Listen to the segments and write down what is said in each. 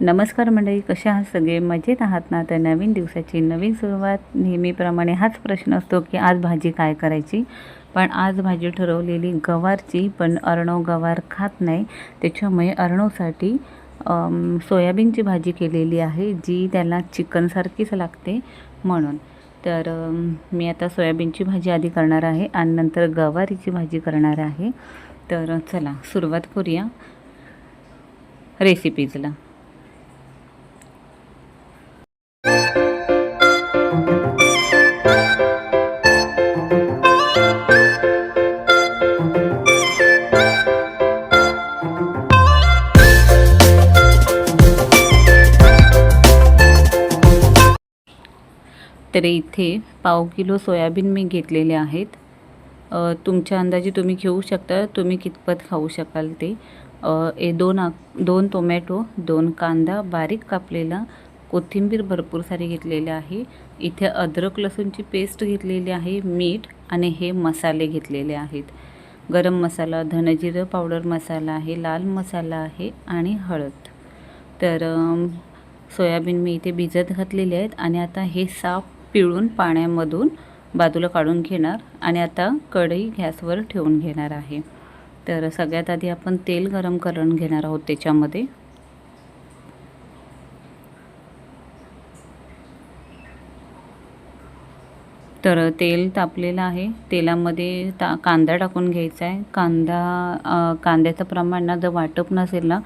नमस्कार मंडळी कशा आहात सगळे? मजेत आहात ना? तर नवीन दिवसाची नवीन सुरुवात. नेहमीप्रमाणे हाच प्रश्न असतो की आज भाजी काय करायची? पण आज भाजी ठरवलेली गवारची पण अर्णव गवार खात नाही. त्याच्यामुळे अर्णवसाठी सोयाबीनची भाजी केलेली आहे जी त्याला चिकनसारखीच लागते म्हणून. तर मी आता सोयाबीनची भाजी आधी करणार आहे आणि नंतर गवारीची भाजी करणार आहे. तर चला सुरुवात करूया रेसिपीजला. तर इथे पाव किलो सोयाबीन मी घेतलेले आहेत. तुमच्या अंदाजे तुम्ही घेऊ शकता तुम्ही कितपत खाऊ शकाल ते. ए दोन आ दोन टोमॅटो दोन कांदा बारीक कापलेला कोथिंबीर भरपूर सारी घेतलेली आहे. इथे अद्रक लसूणची पेस्ट घेतलेली आहे मीठ आणि हे मसाले घेतलेले आहेत. गरम मसाला धनजिरं पावडर मसाला आहे लाल मसाला आहे आणि हळद. तर सोयाबीन मी इथे भिजत घातलेले आहेत आणि आता हे साफ पिळून पाण्यामधून बाजूला काढून घेणार आणि आता कढई गॅसवर ठेवून घेणार आहे. तर सगळ्यात आधी आपण तेल गरम करून घेणार आहोत त्याच्यामध्ये. तर तेल तापलेलं आहे. तेलामध्ये ता कांदा टाकून घ्यायचा आहे. कांदा कांद्याचं प्रमाण ना जर वाटप नसेल ना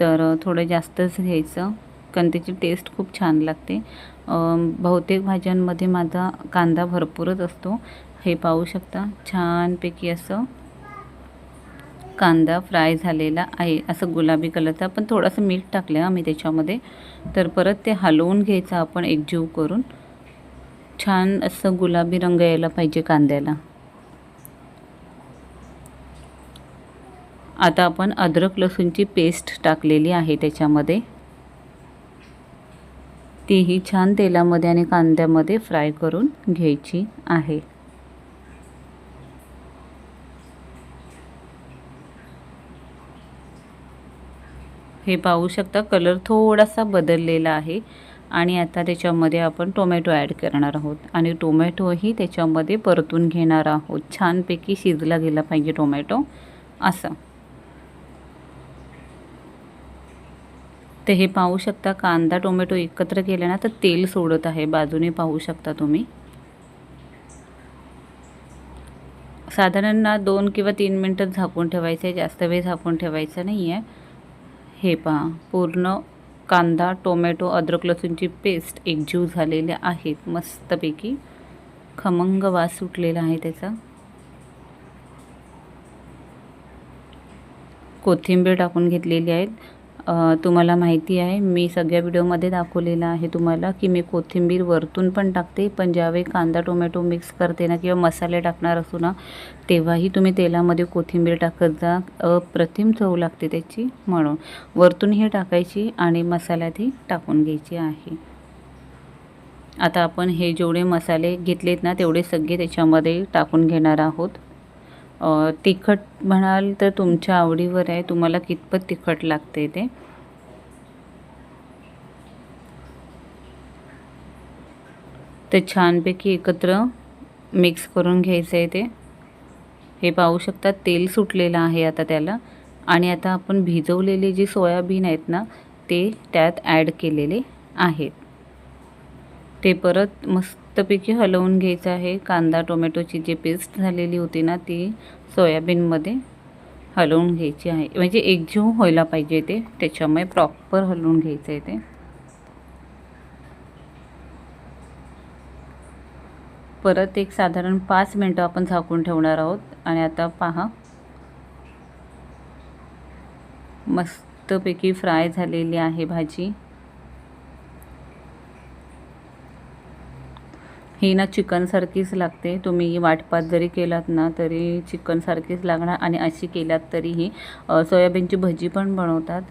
तर थोडं जास्तच घ्यायचं. कारण त्याची टेस्ट खूप छान लागते. बहुतेक भाज्यांमध्ये माझा कांदा भरपूरच असतो. हे पाहू शकता. छानपैकी असं कांदा फ्राय झालेला आहे. असं गुलाबी कलरचा. पण थोडंसं मीठ टाकलं आम्ही त्याच्यामध्ये. तर परत ते हलवून घ्यायचं. आपण एकजीव करून. छान असं गुलाबी रंग यायला पाहिजे कांद्याला. आता आपण अद्रक लसूणची पेस्ट टाकलेली आहे त्याच्यामध्ये. तीही छान तेलामध्ये आणि कांद्यामध्ये फ्राय करून घ्यायची आहे. हे पाहू शकता कलर थोडासा बदललेला आहे आणि आता त्याच्यामध्ये आपण टोमॅटो ॲड करणार आहोत आणि टोमॅटोही त्याच्यामध्ये परतून घेणार आहोत. छानपैकी शिजला गेला पाहिजे टोमॅटो असं. तर हे पाहू शकता कांदा टोमॅटो एकत्र केले ना तर तेल सोडत आहे. बाजूने पाहू शकता तुम्ही. साधारण ना दोन किंवा तीन मिनटं झाकून ठेवायचं आहे जास्त वेळ झाकून ठेवायचं नाही आहे हे पहा पूर्ण कांदा टोमॅटो अद्रक लसूणची पेस्ट एकजीव झालेले आहेत. मस्तपैकी खमंग वास सुटलेला आहे त्याचा. कोथिंबीर टाकून घेतलेली आहेत. तुम्हाला माहिती आहे मी सगळ्या व्हिडिओमध्ये दाखवलेलं आहे तुम्हाला की मी कोथिंबीर वरतून पण टाकते पण ज्यावेळी कांदा टोमॅटो मिक्स करते ना किंवा मसाले टाकणार असू ना तेव्हाही तुम्ही तेलामध्ये कोथिंबीर टाकत जा. अप्रतिम चव लागते त्याची म्हणून. वरतून हे टाकायची आणि मसाल्यातही टाकून घ्यायची आहे. आता आपण हे जेवढे मसाले घेतलेत ना तेवढे सगळे त्याच्यामध्ये टाकून घेणार आहोत. तिखट म्हणाल तर तुमच्या आवडीवर आहे. तुम्हाला कितपत तिखट लागते ते? ते छानपैकी एकत्र मिक्स करून घ्यायचं आहे ते. हे पाहू शकता तेल सुटलेलं आहे आता त्याला. आणि आता आपण भिजवलेले जे सोयाबीन आहेत ना ते त्यात ॲड केलेले आहेत. ते परत मस्तपैकी हलवून घ्यायचं आहे. कांदा टोमॅटोची जी पेस्ट झालेली होती ना ती सोयाबीनमध्ये हलवून घ्यायची आहे. म्हणजे एकजीव व्हायला पाहिजे ते. त्याच्यामुळे प्रॉपर हलवून घ्यायचं आहे ते. परत एक साधारण पाच मिनटं आपण झाकून ठेवणार आहोत. आणि आता पहा. मस्तपैकी फ्राय झालेली आहे भाजी. ही ना चिकनसारखीच लागते. तुम्ही वाटपात जरी केलात ना तरी चिकनसारखीच लागणार आणि अशी केलात तरीही सोयाबीनची भजी पण बनवतात.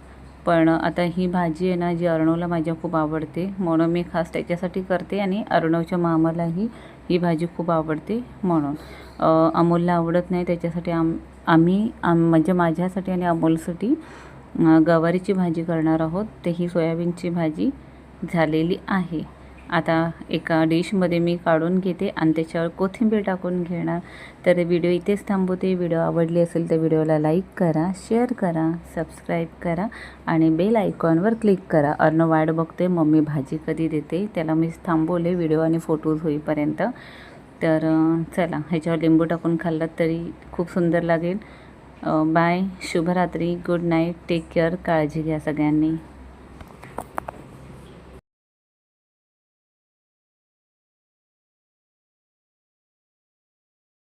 पण आता ही भाजी आहे ना जी अर्णवला माझ्या खूप आवडते. म्हणून मी खास त्याच्यासाठी करते आणि अर्णवच्या मामालाही ही भाजी खूप आवडते म्हणून. अमोलला आवडत नाही त्याच्यासाठी आम आम्ही आम म्हणजे माझ्यासाठी आणि अमोलसाठी गवारीची भाजी करणार आहोत. तर ही सोयाबीनची भाजी झालेली आहे. आता एका डिशमध्ये मी काढून घेते आणि त्याच्यावर कोथिंबीर टाकून घेणार. तर व्हिडिओ इथेच थांबवते. व्हिडिओ आवडली असेल तर व्हिडिओला लाईक करा शेअर करा सबस्क्राईब करा आणि बेल आयकॉनवर क्लिक करा. अर्न वाट बघते मम्मी भाजी कधी देते त्याला मी थांबवले व्हिडिओ आणि फोटोज होईपर्यंत. तर चला ह्याच्यावर लिंबू टाकून खाल्लात तरी खूप सुंदर लागेल. बाय शुभरात्री गुड नाईट टेक केअर काळजी घ्या सगळ्यांनी.